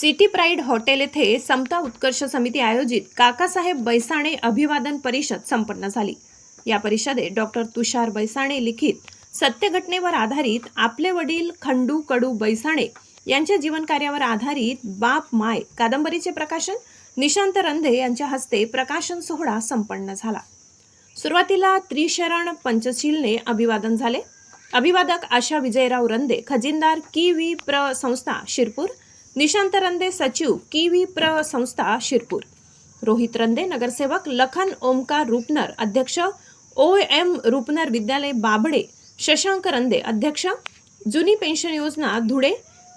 City pride hotel येथे समता उत्कर्ष समिती आयोजित काकासाहेब बैसाणे अभिवादन परिषद संपन्न झाली. या परिषदेत डॉक्टर तुषार बैसाणे लिखित सत्यघटनेवर आधारित आपले वडील खंडू कडू बैसाणे यांच्या जीवनकार्यावर आधारित बाप माय कादंबरीचे प्रकाशन निशांत रंधे यांच्या हस्ते प्रकाशन सोहळा संपन्न झाला. सुरुवातीला त्रिशरण पंचशीलने अभिवादन झाले. अभिवादक आशा विजयराव रंदे खजिनदार की व्ही प्र संस्था शिरपूर निशांत रंदे सचिव की व्ही प्र संस्था शिरपूर. रोहित रंदे नगरसेवक लखन ओमकार रुपनर अध्यक्ष ओ एम रुपनर विद्यालय बाबडे. शशांक रंदे अध्यक्ष जुनी पेन्शन योजना धुळे.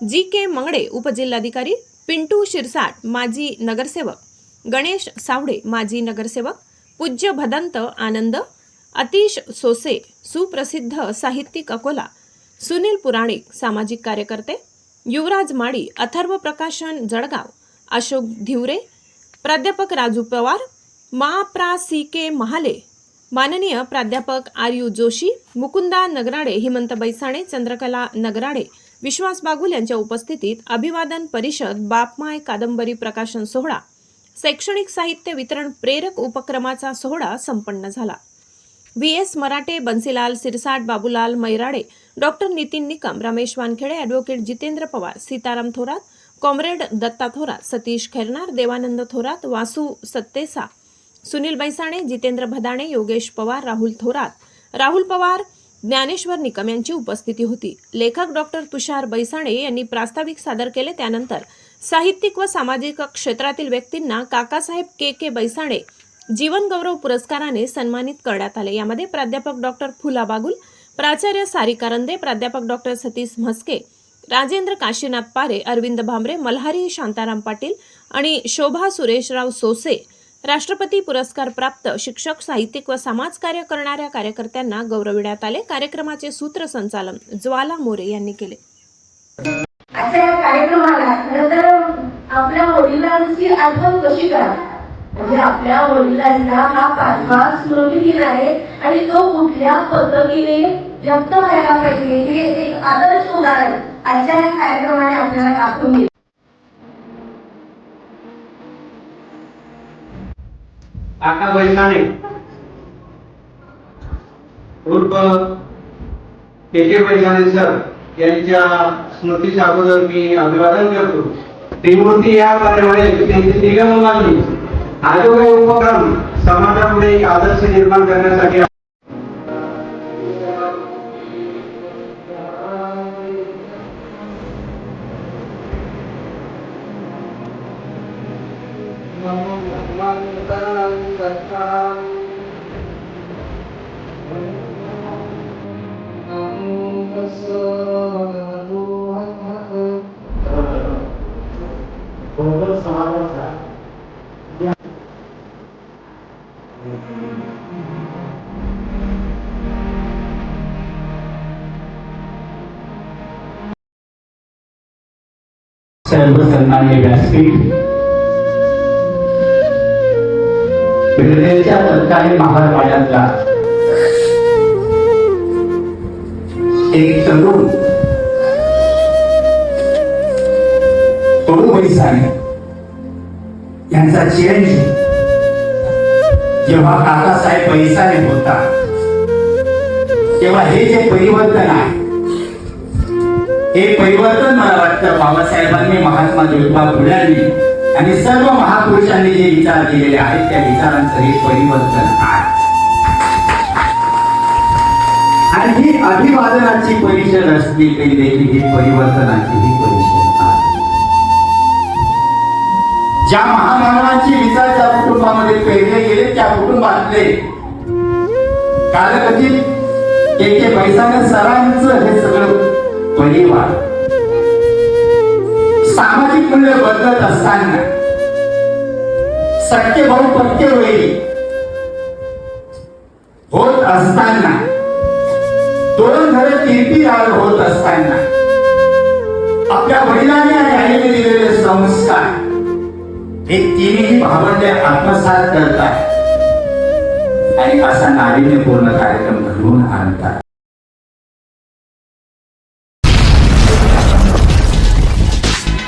जी के मंगडे उपजिल्हाधिकारी. पिंटू शिरसाट माजी नगरसेवक. गणेश सावडे माजी नगरसेवक. पूज्य भदंत आनंद. अतिश सोसे सुप्रसिद्ध साहित्यिक अकोला. सुनील पुराणिक सामाजिक कार्यकर्ते. युवराज माळी अथर्व प्रकाशन जळगाव अशोक धिवरे प्राध्यापक राजू पवार मा प्रा सी के महाले माननीय प्राध्यापक आर यू जोशी मुकुंदा नगराडे हिमंत बैसाणे चंद्रकला नगराडे विश्वास बागुल यांच्या उपस्थितीत अभिवादन परिषद बापमाय कादंबरी प्रकाशन सोहळा शैक्षणिक साहित्य वितरण प्रेरक उपक्रमाचा सोहळा संपन्न झाला. V. S. Marathe Bansilal Sirsat Babulal Mairade doctor Nitin Nikam Ramesh Wankhede advocate Jitendra Pawar Sitaram Thorat comrade Datta Thorat Satish Khairnar Devanand Thorat Vasu Sattesa Sunil Baisane Jitendra Bhadane Yogesh Pawar Rahul Thorat. Rahul Pawar Dnyaneshwar Nikam यांची उपस्थिती होती. लेखक doctor तुषार बैसाणे यांनी प्रास्ताविक सादर केले. त्यानंतर साहित्यिक व सामाजिक क्षेत्रातील व्यक्तींना काकासाहेब के के बैसाणे जीवनगौरव पुरस्काराने सन्मानित करण्यात आले. यामध्ये प्राध्यापक डॉक्टर फुला बागुल प्राचार्य सारिका रंदे प्राध्यापक डॉक्टर सतीश म्हस्के राजेंद्र काशीनाथ पारे अरविंद भांबरे मल्हारी शांताराम पाटील आणि शोभा सुरेशराव सोसे राष्ट्रपती पुरस्कार प्राप्त शिक्षक साहित्यिक व समाजकार्य करणाऱ्या कार्यकर्त्यांना गौरविण्यात आले. कार्यक्रमाचे सूत्रसंचालन ज्वाला मोरे यांनी केले. कार्यक्रमाला आपल्या वडिलांची आठवण कशी करा म्हणजे आपल्या वडिलांना हा पाचवा स्मृतिदिन आहे आणि तो कुठल्या पद्धतीने व्यक्त व्हायला पाहिजे हे एक आदर्श उदाहरण आजच्या या कार्यक्रमाने आपल्याला दाखवून दिले. काका बैसाणे उर्फ के के बैसाणे सर यांच्या स्मृतीच्या अगोदर मी अभिवादन करतो. त्रिमूर्ती या कार्यामुळे त्यांची निगममानी आजोबा उपक्रम समाजापुढे एक आदर्श निर्माण करण्यासाठी सर्व सन्मान्य व्यासपीठ. बिर्देच्या तत्कालीन महारवाड्यातला एक तरुण. कडू बैसाने यांचा चिरंजीव जेव्हा काकासाहेब बैसाने होता तेव्हा हे जे परिवर्तन आहे हे परिवर्तन मला वाटतं बाबासाहेबांनी महात्मा ज्योतिबा फुल्यांनी आणि सर्व महापुरुषांनी जे विचार केलेले आहेत त्या विचारांचं हे परिवर्तन आहे. आणि ही अभिवादनाची परिषद असली तरी देखील ही परिवर्तनाची ही परिषद आहे. ज्या महामानवांचे विचार त्या कुटुंबामध्ये पेरले गेले त्या कुटुंबातले कालकथित के के बैसाने सरांचं हे सगळं परिवार. सामाजिक मूल्य बदलत असताना सत्य भाऊ पत्य वेळी होत असताना दोन घरे कीर्ती राळ होत असताना आपल्या वडिलांनी आणि आईने दिलेले संस्कार हे तिन्ही भावंडे आत्मसात करतात आणि असा नारीने पूर्ण कार्यक्रम घडवून आणतात.